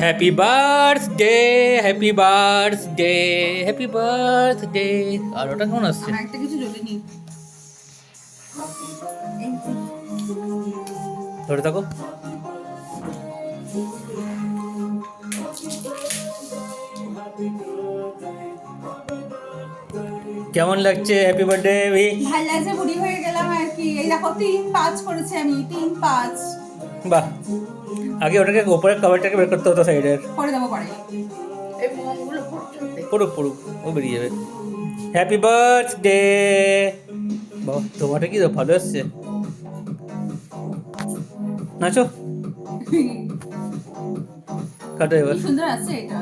Happy birthday happy birthday happy birthday আর ওটা কেমন আসছে? একটা কিছু জ্বলেনি। ধরে থাকো। কেমন লাগছে? হ্যাপি বার্থডে ভি ভালো লাগছে বুড়ি হয়ে গেলাম আর কি। এই দেখো তিন পাঁচ করেছি আমি তিন পাঁচ। বাহ আগে ওটাকে ওপরের কভারটাকে বের করতে হতো সাইডের করে দেবো পরে পড়ুক পড়ুক ও বেরিয়ে যাবে। হ্যাপি বার্থডে বাবা তোমারটা কি ভালো এসছে। নাচো। কাটো এবার। সুন্দর আছে এটা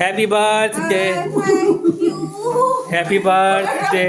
happy birthday happy birthday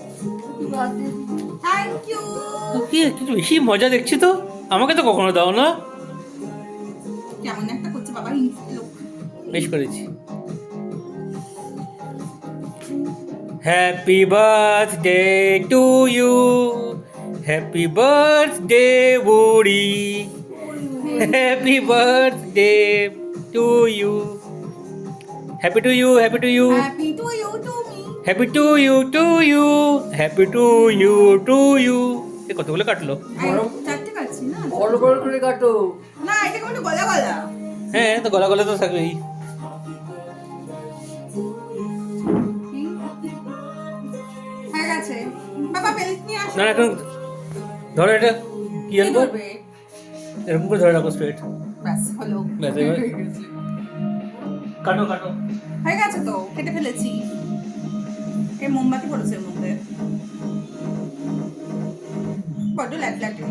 thank you কি কিছু বেশি মজা দেখছি তো? আমাকে তো কখনো দাও না। কেমন একটা করছে বাবা লোক। বেশ করেছি। Happy birthday to you happy birthday বুড়ি happy birthday to you happy to you happy to you happy to you happy to you to you happy to you to you এ কতগুলো কাটলো? বড়? বড় করে কাটো। না এটা কেমন একটু গলা গলা। হ্যাঁ তো গলা গলা তো থাকবেই। গেছে। বাবা প্লেট নিয়ে আসো। না এখন ধরো এটা। কি আনব? এরকম করে ধরে রাখো স্ট্রেট ব্যাস হলো। ব্যাস। কাটো কাটো। হয়ে গেছে তো কেটে ফেলেছি। এই মোমবাতি পড়েছে এর মধ্যে বড্ড ল্যাট ল্যাটে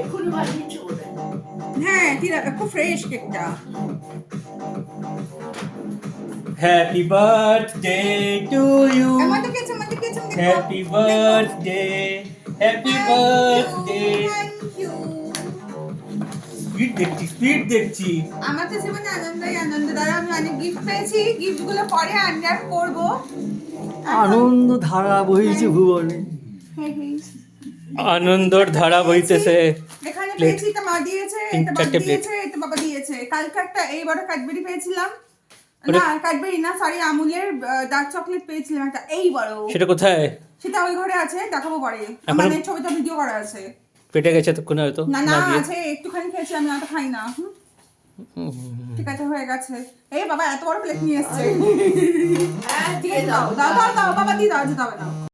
এক্ষুনি বানিয়েছো বলে হ্যাঁ ঠিক আছে খুব ফ্রেশ কেকটা হ্যাপি বার্থডে টু ইউ আমার তো কেছে আমার স্পিড দেখছি স্পিড দেখছি। আমার তো জীবনে আনন্দই আনন্দ দ্বারা আমি অনেক গিফট পেয়েছি। গিফটগুলো পরে আনর্যাপ করব। আনন্দ ধারা বহিছে ভুবনে। হে হে। আনন্দর ধারা বইতেছে। এখানে পেয়েছি তো মা দিয়েছে এটা বাবা দিয়েছে এটা বাবা দিয়েছে। কালকে একটা এই বড় ক্যাডবেরি পেয়েছিলাম। না ক্যাডবেরি না সরি আমুলের ডার্ক চকলেট পেয়েছিলাম একটা। এই বড়। সেটা কোথায়? সেটা ওই ঘরে আছে দেখাবো পরে। মানে ছবিটা ভিডিও করা আছে। পেটে গেছে তো কোনো হয়তো? না না আছে একটুখানি খেয়েছি আমি অত খাই না হুম, হুম, হুম, হুম। ঠিক আছে হয়ে গেছে। এই বাবা এত বড় প্লেট নিয়ে এসছে। হ্যাঁ ঠিক আছে দাও। দাও দাও দাও বাবা দিয়ে দাও যে দাও দাও।